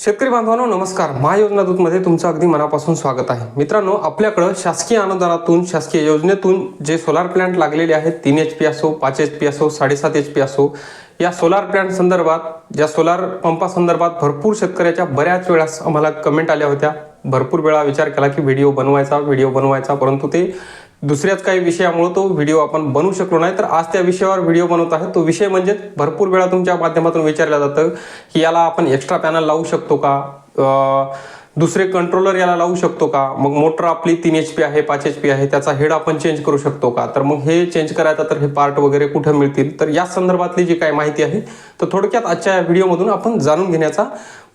शेतकरी बांधवांनो नमस्कार. महायोजना दूतमध्ये तुमचं अगदी मनापासून स्वागत आहे. मित्रांनो आपल्याकडं शासकीय अनुदानातून शासकीय योजनेतून जे सोलार प्लांट लागलेले आहेत तीन एच पी असो पाच एच पी असो साडेसात एच पी असो या सोलार प्लांट संदर्भात या सोलार पंपासंदर्भात भरपूर शेतकऱ्याच्या बऱ्याच वेळास आम्हाला कमेंट आल्या होत्या. भरपूर वेळा विचार केला की व्हिडिओ बनवायचा व्हिडिओ बनवायचा परंतु ते दुसऱ्याच काही विषयामुळे तो व्हिडिओ आपण बनवू शकलो नाही. तर आज त्या विषयावर व्हिडिओ बनवत आहे. तो विषय म्हणजे भरपूर वेळा तुमच्या माध्यमातून विचारलं जातं की याला आपण एक्स्ट्रा पॅनल लावू शकतो का? अं, दुसरे कंट्रोलर याला लावू शकतो का? मग मोटर आपली तीन एच पी आहे पाच एच पी आहे त्याचा हेड आपण चेंज करू शकतो का? तर मग हे चेंज करायचं तर हे पार्ट वगैरे कुठं मिळतील? तर या संदर्भातली जी काय माहिती आहे तर थोडक्यात आजच्या या व्हिडिओमधून आपण जाणून घेण्याचा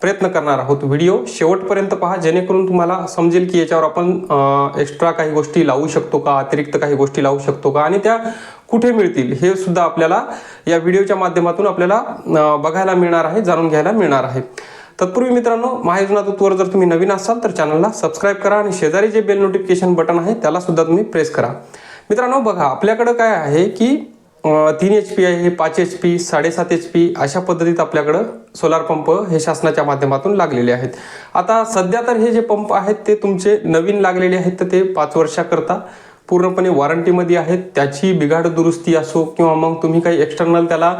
प्रयत्न करणार आहोत. व्हिडिओ शेवटपर्यंत पहा जेणेकरून तुम्हाला समजेल की याच्यावर आपण एक्स्ट्रा काही गोष्टी लावू शकतो का? अतिरिक्त काही गोष्टी लावू शकतो का? आणि त्या कुठे मिळतील? हे सुद्धा आपल्याला या व्हिडिओच्या माध्यमातून आपल्याला बघायला मिळणार आहे जाणून घ्यायला मिळणार आहे. तत्पूर्वी मित्रांनो महायोजना दूतवर जर तुम्ही नवीन असाल तर चॅनलला सबस्क्राईब करा आणि शेजारी जे बेल नोटिफिकेशन बटन आहे त्याला सुद्धा तुम्ही प्रेस करा. मित्रांनो बघा आपल्याकडं काय आहे की तीन एच पी आहे पाच एच पी साडेसात एच पी अशा पद्धतीत आपल्याकडं सोलार पंप हे शासनाच्या माध्यमातून लागलेले आहेत. आता सध्या तर हे जे पंप आहेत ते तुमचे नवीन लागलेले आहेत तर ते पाच वर्षाकरता पूर्णपणे वॉरंटीमध्ये आहेत. त्याची बिघाड दुरुस्ती असो किंवा मग तुम्ही काही एक्सटर्नल त्याला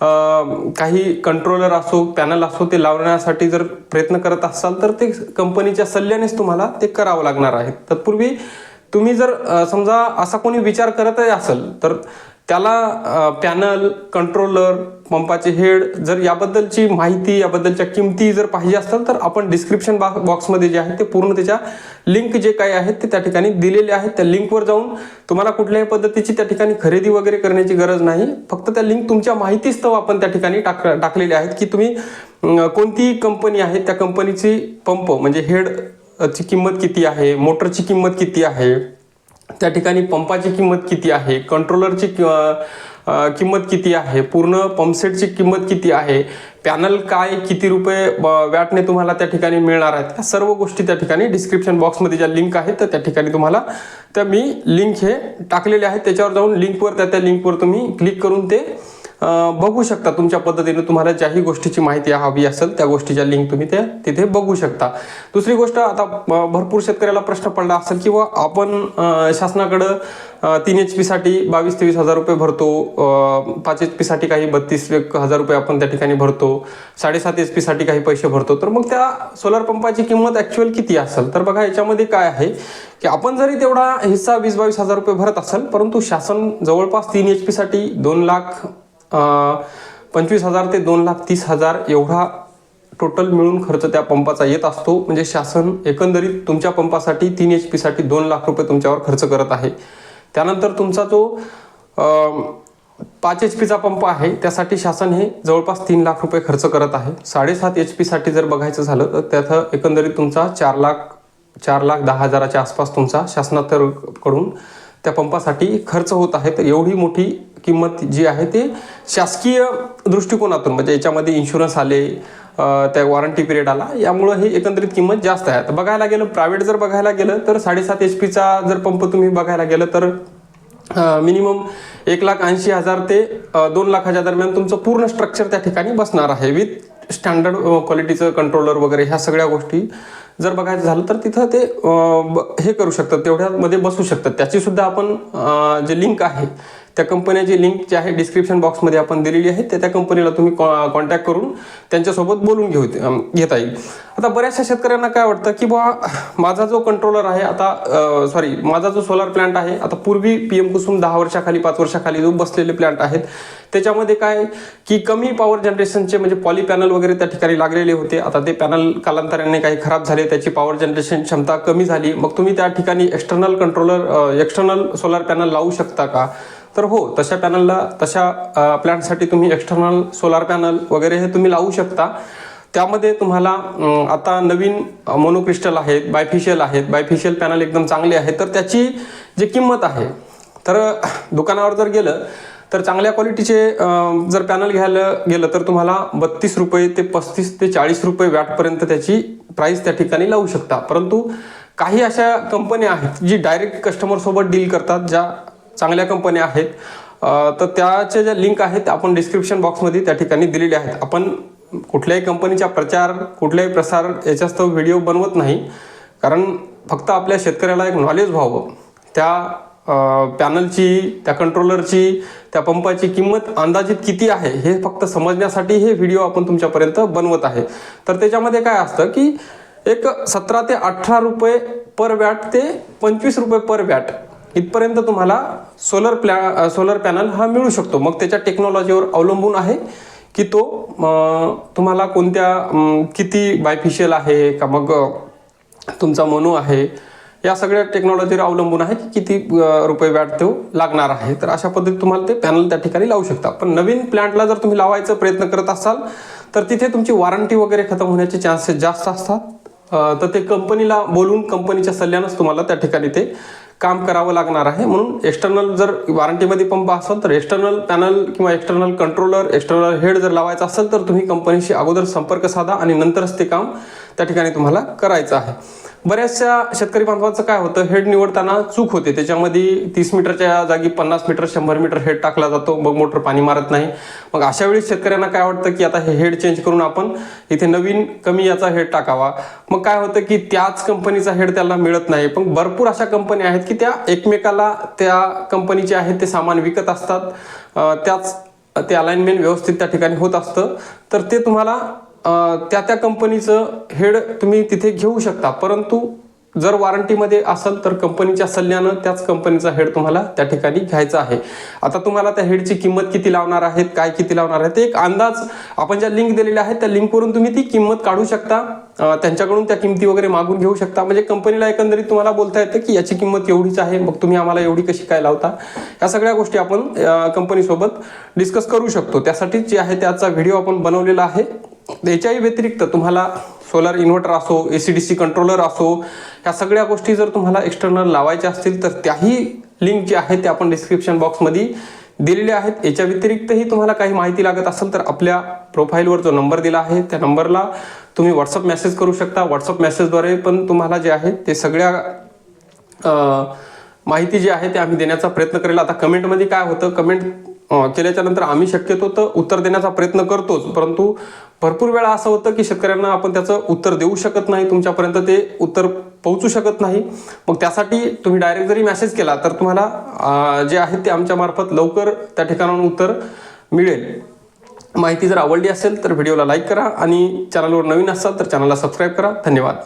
काही कंट्रोलर असो पॅनल असो ते लावण्यासाठी जर प्रयत्न करत असाल तर ते कंपनीच्या सल्ल्यानेच तुम्हाला ते करावं लागणार आहे. तत्पूर्वी तुम्ही जर समजा असा कोणी विचार करतही असेल तर त्याला पॅनल कंट्रोलर पंपाचे हेड जर याबद्दलची माहिती याबद्दलच्या किमती जर पाहिजे असतील तर आपण डिस्क्रिप्शन बॉक्समध्ये जे आहे ते पूर्ण त्याच्या लिंक जे काही आहेत ते त्या ठिकाणी दिलेले आहेत. त्या लिंकवर जाऊन तुम्हाला कुठल्याही पद्धतीची त्या ठिकाणी खरेदी वगैरे करण्याची गरज नाही. फक्त त्या लिंक तुमच्या माहितीस्तव आपण त्या ठिकाणी टाक टाकलेले आहेत की तुम्ही कोणतीही कोणती कंपनी आहे त्या कंपनीची पंप म्हणजे हेड ची किंमत किती आहे मोटरची किंमत किती आहे त्या ठिकाणी पंपाची किंमत किती आहे? कंट्रोलरची कि- किंमत किती आहे? पूर्ण पंपसेटची किंमत किती आहे? पॅनल काय किती रुपये वॅटने तुम्हाला त्या ठिकाणी मिळणार आहेत? त्या सर्व गोष्टी त्या ठिकाणी डिस्क्रिप्शन बॉक्समध्ये ज्या लिंक आहेत तर त्या ठिकाणी तुम्हाला त्या मी लिंक हे टाकलेले आहेत. त्याच्यावर जाऊन लिंकवर त्या त्या लिंकवर तुम्ही क्लिक करून ते बघू शकता तुमच्या पद्धतीने तुम्हाला ज्याही गोष्टीची माहिती हवी असेल त्या गोष्टीच्या लिंक तुम्ही ते तिथे बघू शकता. दुसरी गोष्ट आता भरपूर शेतकऱ्याला प्रश्न पडला असेल किंवा आपण शासनाकडं तीन एच पीसाठी बावीस तेवीस हजार रुपये भरतो पाच एच पीसाठी काही बत्तीस एक हजार रुपये आपण त्या ठिकाणी भरतो साडेसात एच पीसाठी काही पैसे भरतो. तर मग त्या सोलार पंपाची किंमत ॲक्च्युअल किती असेल? तर बघा याच्यामध्ये काय आहे की आपण जरी तेवढा हिस्सा वीस बावीस हजार रुपये भरत असेल परंतु शासन जवळपास तीन एच पीसाठी दोन लाख पंचवीस हजार ते दोन लाख तीस हजार एवढा टोटल मिळून खर्च त्या पंपाचा येत असतो. म्हणजे शासन एकंदरीत तुमच्या पंपासाठी तीन एच पीसाठी दोन लाख रुपये तुमच्यावर खर्च करत आहे. त्यानंतर तुमचा जो पाच एच पीचा पंप आहे त्यासाठी शासन हे जवळपास तीन लाख रुपये खर्च करत आहे. साडेसात एच पीसाठी जर बघायचं झालं तर त्याचं एकंदरीत तुमचा चार लाख चार लाख दहा हजाराच्या आसपास तुमचा शासनातर्फकडून त्या पंपासाठी खर्च होत आहे. तर एवढी मोठी किंमत जी आहे ते शासकीय दृष्टिकोनातून म्हणजे याच्यामध्ये इन्शुरन्स आले त्या वॉरंटी पिरियड आला यामुळं हे एकंदरीत किंमत जास्त आहे. तर बघायला गेलं प्रायव्हेट जर बघायला गेलं तर साडेसात एच पीचा जर पंप तुम्ही बघायला गेलं तर मिनिमम एक लाख ऐंशी हजार ते दोन लाखाच्या दरम्यान तुमचं पूर्ण स्ट्रक्चर त्या ठिकाणी बसणार आहे विथ स्टँडर्ड क्वालिटीचं कंट्रोलर वगैरे ह्या सगळ्या गोष्टी जर बघायचं झालं तर तिथं ते ब- हे करू शकतात तेवढ्यामध्ये बसू शकतात. त्याची सुद्धा आपण जे लिंक आहे त्या कंपन्याची लिंक जी आहे डिस्क्रिप्शन बॉक्समध्ये आपण दिलेली आहे त्या त्या कंपनीला तुम्ही कॉ कॉन्टॅक्ट करून त्यांच्यासोबत बोलून घेऊ घेता येईल. आता बऱ्याचशा शेतकऱ्यांना काय वाटतं की बा माझा जो कंट्रोलर आहे आता सॉरी माझा जो सोलार प्लांट आहे आता पूर्वी पी एम कुसुम दहा वर्षाखाली पाच वर्षाखाली जो बसलेले प्लांट आहेत त्याच्यामध्ये काय की कमी पॉवर जनरेशनचे म्हणजे पॉली पॅनल वगैरे त्या ठिकाणी लागलेले होते. आता ते पॅनल कालांतराने काही खराब झाले त्याची पॉवर जनरेशन क्षमता कमी झाली. मग तुम्ही त्या ठिकाणी external controller external solar panel लावू शकता का? तर हो तशा पॅनलला तशा प्लॅनसाठी तुम्ही एक्स्टर्नल सोलार पॅनल वगैरे हे तुम्ही लावू शकता. त्यामध्ये तुम्हाला आता नवीन मोनोक्रिस्टल आहेत बायफिशियल आहेत बायफिशियल पॅनल एकदम चांगले आहेत. तर त्याची जी किंमत आहे तर दुकानावर जर गेलं तर चांगल्या क्वालिटीचे जर पॅनल घ्यायला गेलं तर तुम्हाला बत्तीस रुपये ते पस्तीस ते चाळीस रुपये वॅटपर्यंत त्याची प्राईस त्या ठिकाणी लावू शकता. परंतु काही अशा कंपन्या आहेत जी डायरेक्ट कस्टमरसोबत डील करतात ज्या चांगल्या कंपन्या आहेत. तर त्याच्या ज्या लिंक आहेत आपण डिस्क्रिप्शन बॉक्समध्ये त्या ठिकाणी दिलेल्या आहेत. आपण कुठल्याही कंपनीचा प्रचार कुठल्याही प्रसार याच्यास्तव व्हिडिओ बनवत नाही. कारण फक्त आपल्या शेतकऱ्याला एक नॉलेज व्हावं. त्या पॅनलची त्या कंट्रोलरची त्या पंपाची किंमत अंदाजित किती आहे हे फक्त समजण्यासाठी हे व्हिडिओ आपण तुमच्यापर्यंत बनवत आहे. तर त्याच्यामध्ये काय असतं की एक सतरा ते अठरा रुपये पर वॅट ते पंचवीस रुपये पर वॅट इथपर्यंत तुम्हाला सोलर प्लॅ सोलर पॅनल हा मिळू शकतो. मग त्याच्या टेक्नॉलॉजीवर अवलंबून आहे की तो तुम्हाला कोणत्या किती बायफिशियल आहे का मग तुमचा मोनो आहे या सगळ्या टेक्नॉलॉजीवर अवलंबून आहे की किती रुपये वॅट तो लागणार आहे. तर अशा पद्धतीत तुम्हाला ते पॅनल त्या ठिकाणी लावू शकता. पण नवीन प्लांटला जर तुम्ही लावायचा प्रयत्न करत असाल तर तिथे तुमची वॉरंटी वगैरे खतम होण्याचे चान्सेस जास्त असतात. तर ते कंपनीला बोलून कंपनीच्या सल्ल्यानंच तुम्हाला त्या ठिकाणी ते काम करावं लागणार आहे. म्हणून एक्सटर्नल जर वॉरंटीमध्ये पंप असेल तर एक्सटर्नल पॅनल किंवा एक्सटर्नल कंट्रोलर एक्सटर्नल हेड जर लावायचा असेल तर तुम्ही कंपनीशी अगोदर संपर्क साधा आणि नंतरच ते काम त्या ठिकाणी तुम्हाला करायचं आहे. बऱ्याचशा शेतकरी बांधवांचं काय होतं हेड निवडताना चूक होते. त्याच्यामध्ये तीस मीटरच्या जागी पन्नास मीटर शंभर मीटर हेड टाकला जातो मग मोटर पाणी मारत नाही. मग अशा वेळी शेतकऱ्यांना काय वाटतं की आता हे हेड चेंज करून आपण इथे नवीन कमी याचा हेड टाकावा. मग काय होतं की त्याच कंपनीचा हेड त्याला मिळत नाही. पण भरपूर अशा कंपन्या आहेत की त्या एकमेकाला त्या कंपनीचे आहेत ते सामान विकत असतात. त्याच ते अलाइनमेंट व्यवस्थित त्या ठिकाणी होत असतं. तर ते तुम्हाला त्या त्या कंपनीचं हेड तुम्ही तिथे घेऊ शकता. परंतु जर वॉरंटीमध्ये असेल तर कंपनीच्या सल्ल्यानं त्याच कंपनीचा हेड तुम्हाला त्या ठिकाणी घ्यायचा आहे. आता तुम्हाला त्या हेडची किंमत किती लावणार आहेत काय किती लावणार आहे ते एक अंदाज आपण ज्या लिंक दिलेल्या आहेत त्या लिंकवरून तुम्ही ती किंमत काढू शकता. त्यांच्याकडून त्या किमती वगैरे मागून घेऊ शकता. म्हणजे कंपनीला एकंदरीत तुम्हाला बोलता येतं की याची किंमत एवढीच आहे मग तुम्ही आम्हाला एवढी कशी काय लावता? या सगळ्या गोष्टी आपण कंपनीसोबत डिस्कस करू शकतो. त्यासाठी जे आहे त्याचा व्हिडिओ आपण बनवलेला आहे. याच्याही व्यतिरिक्त तुम्हाला सोलार इन्व्हर्टर असो A C D C controller असो ह्या सगळ्या गोष्टी जर तुम्हाला एक्सटर्नल लावायच्या असतील तर त्याही लिंक जे आहे ते आपण डिस्क्रिप्शन बॉक्समध्ये दिलेले आहेत. याच्या व्यतिरिक्तही तुम्हाला काही माहिती लागत असेल तर आपल्या प्रोफाईलवर जो नंबर दिला आहे त्या नंबरला तुम्ही व्हॉट्सअप मेसेज करू शकता. व्हॉट्सअप मेसेजद्वारे पण तुम्हाला जे आहे ते सगळ्या माहिती जी आहे ते आम्ही देण्याचा प्रयत्न करेल. आता कमेंटमध्ये काय होतं? कमेंट केल्याच्यानंतर आम्ही शक्यतो तर उत्तर देण्याचा प्रयत्न करतोच. परंतु भरपूर वेळा असं होतं की शेतकऱ्यांना आपण त्याचं उत्तर देऊ शकत नाही तुमच्यापर्यंत ते उत्तर पोहोचू शकत नाही. मग त्यासाठी तुम्ही डायरेक्ट जरी मेसेज केला तर तुम्हाला जे आहे ते आमच्या मार्फत लवकर त्या ठिकाणाहून उत्तर मिळेल. माहिती जर आवडली असेल तर व्हिडिओला लाईक करा आणि चॅनलवर नवीन असाल तर चॅनलला सबस्क्राईब करा. धन्यवाद.